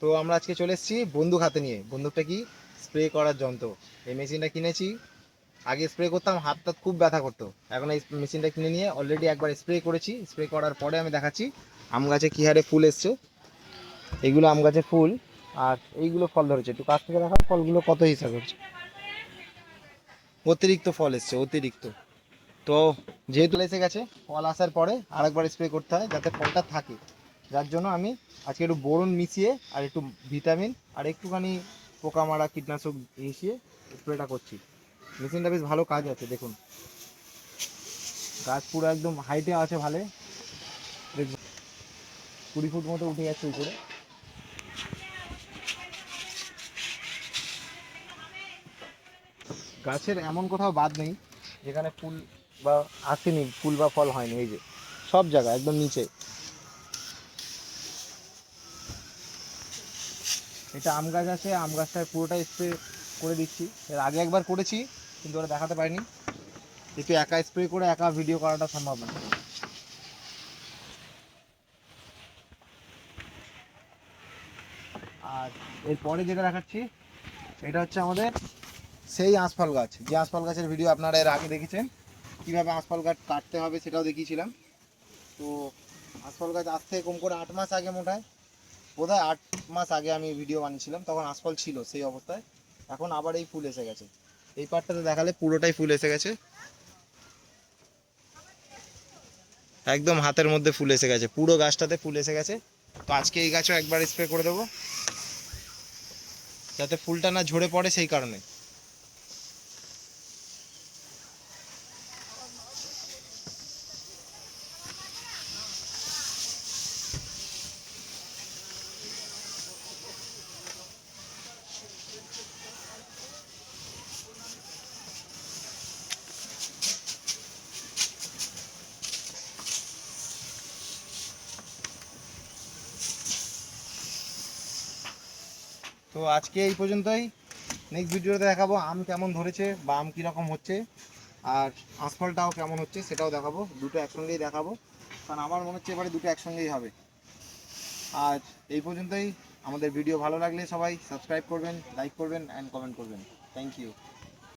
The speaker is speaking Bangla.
তো আমরা আজকে চলে এসেছি বন্দুক হাতে নিয়ে। বন্দুকটা কি? স্প্রে করার যন্ত্র। এই মেশিনটা কিনেছি। আগে স্প্রে করতাম, হাতটা খুব ব্যথা করতো। এখন এই মেশিনটা কিনে নিয়ে অলরেডি একবার স্প্রে করেছি। স্প্রে করার পরে আমি দেখাচ্ছি আম গাছে কী হারে ফুল এসছে। এইগুলো আম গাছে ফুল। আর এইগুলো ফল ধরেছে। একটু কাছ থেকে দেখাও, ফলগুলো কত হিসাব হচ্ছে অতিরিক্ত ফল এসছে, অতিরিক্ত। তো যেহেতু এসে গেছে, ফল আসার পরে আরেকবার স্প্রে করতে হয় যাতে ফলটা থাকে। যার জন্য আমি আজকে একটু বোরন মিশিয়ে আর একটু ভিটামিন আর একটুখানি পোকা মারা কীটনাশক মিশিয়ে স্প্রেটা করছি। মেশিনটা বেশ ভালো কাজ আছে, দেখুন। গাছ পুরো একদম হাইটে আছে ভালো। কুড়ি ফুট মতো উঠে যাচ্ছে উপরে। গাছের এমন কোথাও বাদ নেই যেখানে ফুল বা আসেনি, ফুল বা ফল হয়নি, এই যে। সব জায়গা একদম নিচে। এটা আম গাছ আছে, আম গাছটায় পুরোটাই স্প্রে করে দিচ্ছি। এর আগে একবার করেছি, কিন্তু ওরা দেখাতে পারিনি। একটু একা স্প্রে করে একা ভিডিও করাটা সম্ভব না। আর এরপরে যেটা দেখাচ্ছি, এটা হচ্ছে আমাদের সেই আঁশফল গাছ। যে আঁশফল গাছের ভিডিও আপনারা এর আগে দেখেছেন, কীভাবে আঁশফল গাছ কাটতে হবে সেটাও দেখিয়েছিলাম। তো আঁশফল গাছ আজ থেকে কম করে আট মাস আগে মোটায় বোধহয় আট মাস আগে আমি ভিডিও বানিয়েছিলাম, তখন আসফল ছিল সেই অবস্থায়। এখন আবার এই ফুল এসে গেছে। এই পার্টটাতে দেখালে পুরোটাই ফুল এসে গেছে। একদম হাতের মধ্যে ফুল এসে গেছে। পুরো গাছটাতে ফুল এসে গেছে। তো আজকে এই গাছও একবার স্প্রে করে দেবো। যাতে ফুলটা না ঝরে পড়ে সেই কারণে। তো আজকে এই পর্যন্তই। নেক্সট ভিডিওতে দেখাবো আম কেমন ধরেছে বা আম কীরকম হচ্ছে, আর আঁশফলটাও কেমন হচ্ছে সেটাও দেখাবো, দুটো একসঙ্গেই দেখাবো, কারণ আমার মনে হচ্ছে এবারে দুটো একসঙ্গেই হবে। আর এই পর্যন্তই, আমাদের ভিডিও ভালো লাগলে সবাই সাবস্ক্রাইব করবেন লাইক করবেন অ্যান্ড কমেন্ট করবেন। Thank you